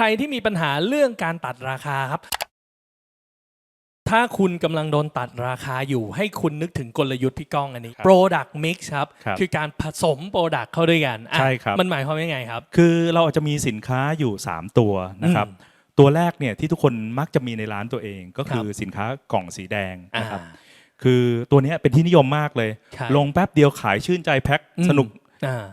ใครที่มีปัญหาเรื่องการตัดราคาครับ ถ้าคุณกำลังโดนตัดราคาอยู่ ให้คุณนึกถึงกลยุทธ์พี่ก้องอันนี้ ครับ Product Mix ครับ ครับคือการผสม Product เข้าด้วยกันอะใช่ครับ มันหมายความว่ายังไงครับ คือเราอาจจะมีสินค้าอยู่ 3 ตัวนะครับอืมตัวแรกเนี่ยที่ทุกคนมักจะมีในร้านตัวเองก็คือครับสินค้ากล่องสีแดงอ่านะครับ คือตัวเนี้ยเป็นที่นิยมมากเลยใช่ลงแป๊บเดียวขายชื่นใจแพ็คอืม สนุกอ่า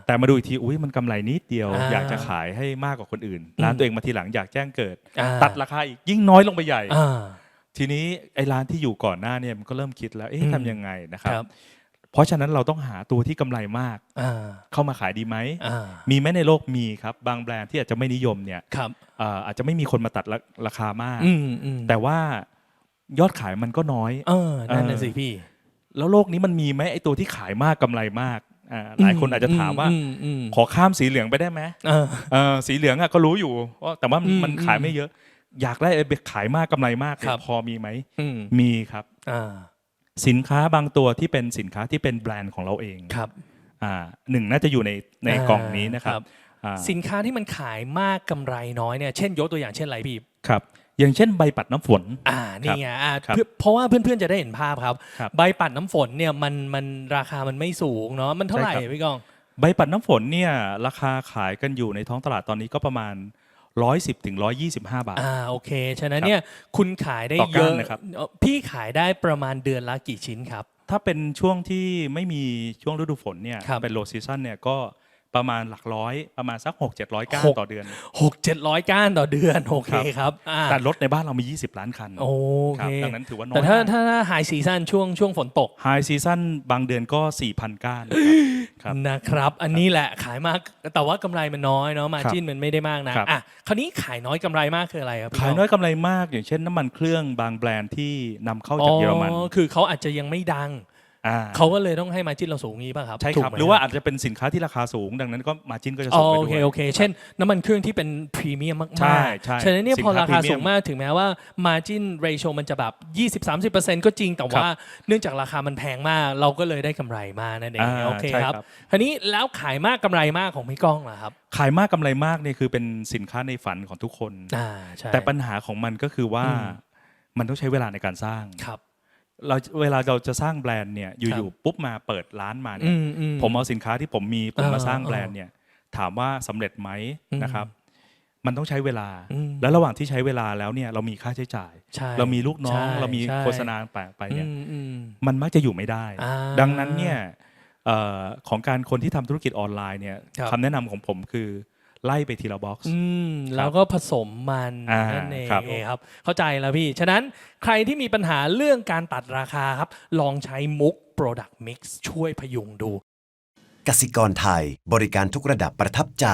แต่มาดูอีกทีอุ้ยมันกำไรนิดเดียวอ่าอยากจะขายให้มากกว่าคนอื่นอืมร้านตัวเองมาทีหลังอยากแจ้งเกิดอ่าตัดราคาอีกยิ่งน้อยลงไปใหญ่อ่าทีนี้ไอ้ร้านที่อยู่ก่อนหน้าเนี่ยมันก็เริ่มคิดแล้วเอ๊ะอืมทำยังไงนะครับครับ เพราะฉะนั้นเราต้องหาตัวที่กำไรมากอ่าเข้ามาขายดีไหมอ่ามีไหมในโลกมีครับ บางแบรนด์ที่อาจจะไม่นิยมเนี่ยครับเอ่ออาจจะไม่มีคนมาตัดราราคามากอืมอืมแต่ว่ายอดขายมันก็น้อยเออนั่นน่ะเออสิพี่ แล้วโลกนี้มันมีไหมไอ้ตัวที่ขายมากกำไรมากอ่า หลายคนอาจจะถามว่าอืมอืมขอข้ามสีเหลืองไปได้ไหมเออเออสีเหลืองอะก็รู้อยู่ว่าแต่ว่ามันอืมมันขายไม่เยอะ อยากได้ไอ้ขายมากกำไรมากเนี่ยครับพอมีไหมอืมมีครับอ่าสินค้าบางตัวที่เป็นสินค้าที่เป็นแบรนด์ของเราเองครับอ่าหนึ่งน่าจะอยู่ในในอ่ากล่องนี้นะครัครับบอ่าสินค้าที่มันขายมากกำไรน้อยเนี่ยเช่นยกตัวอย่างเช่นอะไรพี่ครับ อย่างเช่นใบปัดน้ำฝน อ่า นี่ไงอ่าครับเพื่อเพราะว่าเพื่อนๆจะได้เห็นภาพครับครับใบปัดน้ำฝนเนี่ยมันมันราคามันไม่สูงเนาะ มันเท่าไหร่ใช่ครับพี่กอง ใบปัดน้ำฝนเนี่ยราคาขายกันอยู่ในท้องตลาดตอนนี้ก็ประมาณ110ถึง125 บาท อ่า โอเค ฉะนั้นครับเนี่ยคุณขายได้ต่อเยก้านอะนะครับเอ่อพี่ขายได้ประมาณเดือนละกี่ชิ้นครับ ถ้าเป็นช่วงที่ไม่มีช่วงฤดูฝนเนี่ยครับเป็นโลซีซั o นเนี่ยก็ ประมาณหลักร้อยประมาณสัก 6 700 ก้านหก ต่อเดือน หกเจ็ดร้อยก้านต่อเดือน โอเคครับอ่าแต่รถในบ้านเรามี 20 ล้านคันโอคเค รับดังนั้นถือว่าน้อแต่ยถ้าถ้าถ้าไฮซีซันช่วงช่วงฝนตกไฮซีซั o นบางเดือนก็ 4,000 ก้านครับ นะครับ อันนี้แหละขายมากแต่ว่ากำไรมันน้อยเนาะมาจิ้นมันไม่ได้มากนะครับ อะคราวนี้ขายน้อยกำไรมากคืออะไรครับพี่ขายก้งน้อยกำไรมากอย่างเช่นน้ำมันเครื่องบางแบรนด์ที่นำเข้าจากเยอรมันอ๋อคือเขาอาจจะยังไม่ดัง อ่าเขาก็เลยต้องให้มาจิ้นเราสูงงี้ป่ะครับใช่ถูคกรับไหมหรือว่าอาจจะเป็นสินค้าที่ราคาสูง ดังนั้นก็มาจิ้นก็จะอ๋สูองไปโอด้เควย โอเค เช่น น้ำมันเครื่องที่เป็นพรีเมียมมากๆใช่ใช่ฉะนั้นเนี่ยสินพอค้าราคาพรีเมียมสูงมากถึงแม้ว่า margin ratio มันจะแบบ 20-30%ก็จริงแต่ว่า เนื่องจากราคามันแพงมาก เราก็เลยได้กำไรมากนั่นเองอ่าโอเคใช่ครับครับคราวนี้แล้วขายมากกำไรมากของพี่ก้องล่ะครับขายมากกำไรมากเนี่ยคือเป็นสินค้าในฝันของทุกคน อ่าใช่แต่ปัญหาของมันก็คือว่าอืมมันต้องใช้เวลาในการสร้าง ครับ เราเวลาเราจะสร้างแบรนด์เนี่ยคอรัยู่บๆปุ๊บมาเปิดร้านมาเนี่อืยมอืมผมเอาสินค้าที่ผมมีผมมาอ่าสร้างแบรนด์เนี่ยถามว่าสำเร็จไหมอืมนะครับ มันต้องใช้เวลาอืมแล้วระหว่างที่ใช้เวลาแล้วเนี่ยเรามีค่าใช้จ่ายใช่เรามีลูกน้องใช่เรามีใช่โฆษณาแปะไปเนี่ยอืมอืมมันมักจะอยู่ไม่ได้อ่าดังนั้นเนี่ยเอ่อของการคนที่ทำธุรกิจออนไลน์เนี่ยครับคำแนะนำของผมคือ ไล่ไปทีละบ็อกซ์ อืมแล้วก็ผสมมันอ่านั่นเองครับ ครับ เข้าใจแล้วพี่ ฉะนั้นใครที่มีปัญหาเรื่องการตัดราคาครับ ลองใช้มุก Product Mix ช่วยพยุงดู กสิกรไทยบริการทุกระดับประทับใจ